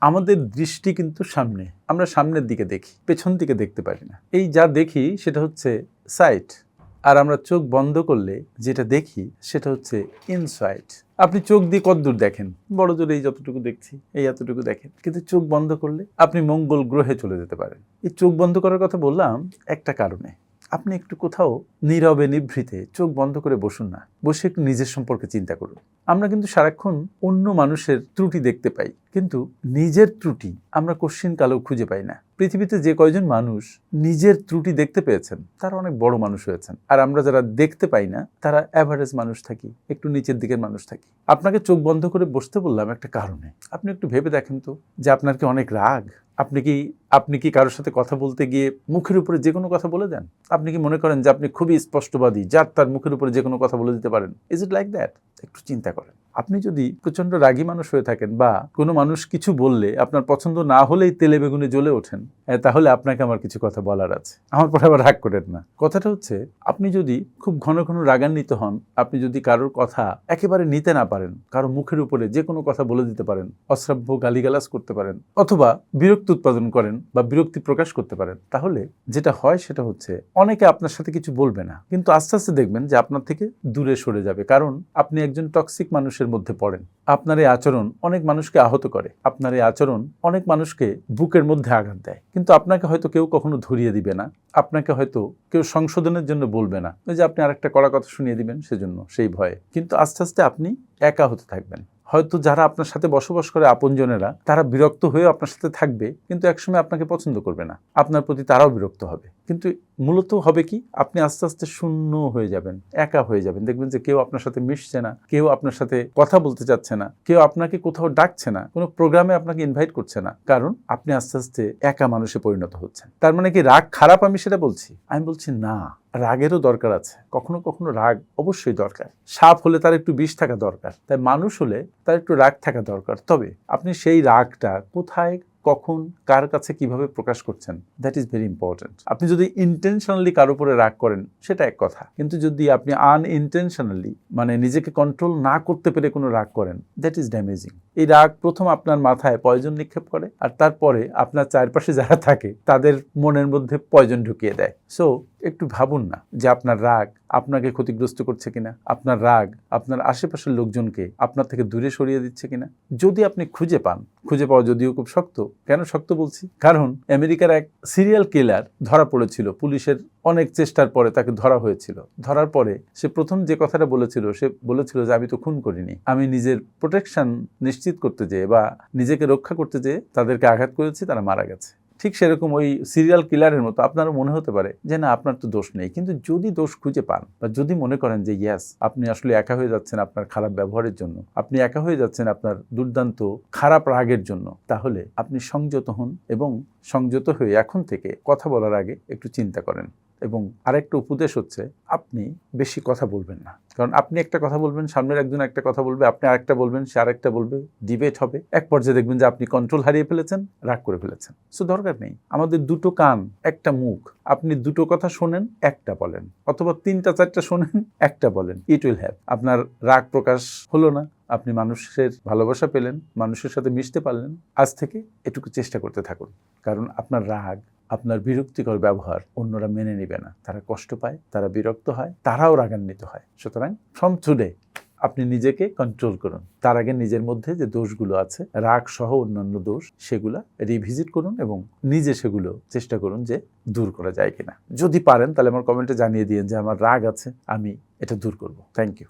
আমাদের দৃষ্টি কিন্তু সামনে। আমরা সামনের দিকে দেখি, পেছন দিকে দেখতে পারি না। এই যা দেখি, সেটা হচ্ছে সাইট আর আমরা চোখ বন্ধ করলে যেটা দেখি, সেটা হচ্ছে ইনসাইট আপনি চোখ দিয়ে কতদূর দেখেন? বড় জোরে এই যতটুকু দেখছি, এই এতটুকু দেখেন। কিন্তু চোখ বন্ধ করলে আপনি মঙ্গল গ্রহে চলে যেতে পারেন। এই চোখ বন্ধ করার কথা বললাম একটা কারণে। আপনি একটু কোথাও নীরবে, নিভৃতে চোখ বন্ধ করে বসুন না। বসে একটু নিজের সম্পর্কে চিন্তা করুন। আমরা কিন্তু সারাক্ষণ অন্য মানুষের ত্রুটি দেখতে পাই, কিন্তু নিজের ত্রুটি আমরা কোশ্চিন কালেও খুঁজে পাই না। পৃথিবীতে যে কয়জন মানুষ নিজের ত্রুটি দেখতে পেয়েছেন, তারা অনেক বড় মানুষ হয়েছেন। আর আমরা যারা দেখতে পাই না, তারা অ্যাভারেজ মানুষ থাকি, একটু নিচের দিকের মানুষ থাকি। আপনাকে চোখ বন্ধ করে বসতে বললাম একটা কারণে। আপনি একটু ভেবে দেখেন তো যে আপনার কি অনেক রাগ? আপনি কি আপনি কি কারোর সাথে কথা বলতে গিয়ে মুখের উপরে যে কোনো কথা বলে দেন? আপনি কি মনে করেন যে আপনি খুবই স্পষ্টবাদী, যার তার মুখের উপরে যে কোনো কথা বলে দিতে পারেন? ইজ ইট লাইক দ্যাট একটু চিন্তা করেন। আপনি যদি প্রচণ্ড রাগী মানুষ হয়ে থাকেন বা কোনো মানুষ কিছু বললে আপনার পছন্দ না হলেই তেলে বেগুনে জ্বলে ওঠেন তাহলে আপনাকে আমার কিছু কথা বলার আছে। আমার পরে আবার রাগ করেন না। কথাটা হচ্ছে, আপনি যদি খুব ঘন ঘন রাগান্বিত হন, আপনি যদি কারোর কথা একেবারে নিতে না পারেন, কারও মুখের উপরে যে কোনো কথা বলে দিতে পারেন, অশ্রাব্য গালিগালাজ করতে পারেন, অথবা বিরক্তি উৎপাদন করেন বা বিরক্তি প্রকাশ করতে পারেন, তাহলে যেটা হয় সেটা হচ্ছে, অনেকে আপনার সাথে কিছু বলবে না। কিন্তু আস্তে আস্তে দেখবেন যে আপনার থেকে দূরে সরে যাবে। কারণ আপনি একজন টক্সিক মানুষের মধ্যে পড়েন। আপনার এই আচরণ অনেক মানুষকে আহত করে। আপনার এই আচরণ অনেক মানুষকে বুকের মধ্যে আঘাত দেয়। কিন্তু আপনাকে হয়তো কেউ কখনো ধরিয়ে দিবে না। আপনাকে হয়তো কেউ সংশোধনের জন্য বলবে না। ওই যে আপনি আরেকটা কড়া কথা শুনিয়ে দিবেন, সেজন্য, সেই ভয়ে। কিন্তু আস্তে আস্তে আপনি একা হতে থাকবেন। হয়তো যারা আপনার সাথে বসবাস করে আপনজনেরা, তারা বিরক্ত হয়ে আপনার সাথে থাকবে, কিন্তু একসময় আপনাকে পছন্দ করবে না। আপনার প্রতি তারাও বিরক্ত হবে। কিন্তু মূলত হবে কি? আপনি আস্তে আস্তে শূন্য হয়ে যাবেন, একা হয়ে যাবেন। দেখবেন যে কেউ আপনার সাথে মিশছে না, কেউ আপনার সাথে কথা বলতে চাচ্ছে না, কেউ আপনাকে কোথাও ডাকছে না, কোনো প্রোগ্রামে আপনাকে ইনভাইট করছে না। কারণ আপনি আস্তে আস্তে একা মানুষে পরিণত হচ্ছেন। তার মানে কি রাগ খারাপ আমি সেটা বলছি? আমি বলছি না, রাগেরও দরকার আছে। কখনো কখনো রাগ অবশ্যই দরকার। সাপ হলে তার একটু বিষ থাকা দরকার। তাই মানুষ হলে তার একটু রাগ থাকা দরকার। তবে আপনি সেই রাগটা কোথায় কখন, কার কাছে কীভাবে প্রকাশ করছেন দ্যাট ইজ ভেরি ইম্পর্ট্যান্ট আপনি যদি ইন্টেনশনালি কারোর উপরে রাগ করেন, সেটা এক কথা। কিন্তু যদি আপনি আনইনটেনশনালি মানে নিজেকে কন্ট্রোল না করতে পেরে কোনো রাগ করেন দ্যাট ইজ ড্যামেজিং এই রাগ প্রথম আপনার মাথায় পয়জন নিক্ষেপ করে, আর তারপরে আপনার চারপাশে যারা থাকে, তাদের মনের মধ্যে পয়জন ঢুকিয়ে দেয়। সো একটু ভাবুন না যে আপনার রাগ আপনাকে ক্ষতিগ্রস্ত করছে কিনা, আপনার রাগ আপনার আশেপাশের লোকজনকে আপনার থেকে দূরে সরিয়ে দিচ্ছে কিনা। যদি আপনি খুঁজে পান খুঁজে পাওয়া যদিও খুব শক্ত। কেন শক্ত বলছি? কারণ আমেরিকার এক সিরিয়াল কিলার ধরা পড়েছিল। পুলিশের অনেক চেষ্টার পরে তাকে ধরা হয়েছিল। ধরার পরে সে প্রথম যে কথাটা বলেছিল, সে বলেছিল যে, আমি তো খুন করিনি। আমি নিজের প্রোটেকশন নিশ্চিত করতে যেয়ে বা নিজেকে রক্ষা করতে যেয়ে তাদেরকে আঘাত করেছি, তারা মারা গেছে। ঠিক সেরকম ওই সিরিয়াল কিলারের মতো আপনারও মনে হতে পারে যে, না, আপনার তো দোষ নেই। কিন্তু যদি দোষ খুঁজে পান বা যদি মনে করেন যে ইয়াস আপনি আসলে একা হয়ে যাচ্ছেন আপনার খারাপ ব্যবহারের জন্য, আপনি একা হয়ে যাচ্ছেন আপনার দুর্দান্ত খারাপ রাগের জন্য, তাহলে আপনি সংযত হন এবং সংযত হয়ে এখন থেকে কথা বলার আগে একটু চিন্তা করেন। এবং আরেকটা উপদেশ হচ্ছে, আপনি বেশি কথা বলবেন না। কারণ আপনি একটা কথা বলবেন, সামনের একজন একটা কথা বলবে, আপনি আরেকটা বলবেন, সে আরেকটা বলবে ডিবেট হবে। এক পর্যায়ে দেখবেন যে আপনি কন্ট্রোল হারিয়ে ফেলেছেন, রাগ করে ফেলেছেন। সো দরকার নেই। আমাদের দুটো কান, একটা মুখ, আপনি দুটো কথা শোনেন, একটা বলেন। অথবা তিনটা, চারটা শোনেন, একটা বলেন। ইট উইল হ্যাভ আপনার রাগ প্রকাশ হলো না। আপনি মানুষের ভালোবাসা পেলেন, মানুষের সাথে মিশতে পারলেন। আজ থেকে এটুকু চেষ্টা করতে থাকুন। কারণ আপনার রাগ আপনার বিরক্তিকর ব্যবহার অন্যরা মেনে নেবে না। তারা কষ্ট পায়, তারা বিরক্ত হয়, তারাও রাগান্বিত হয়। সুতরাং ফ্রম টুডে আপনি নিজেকে কন্ট্রোল করুন। তার আগে নিজের মধ্যে যে দোষগুলো আছে, রাগ সহ অন্যান্য দোষ, সেগুলা রিভিজিট করুন এবং নিজে সেগুলো চেষ্টা করুন যে দূর করা যায় কিনা। যদি পারেন তাহলে আমার কমেন্টে জানিয়ে দিন যে আমার রাগ আছে, আমি এটা দূর করব। Thank you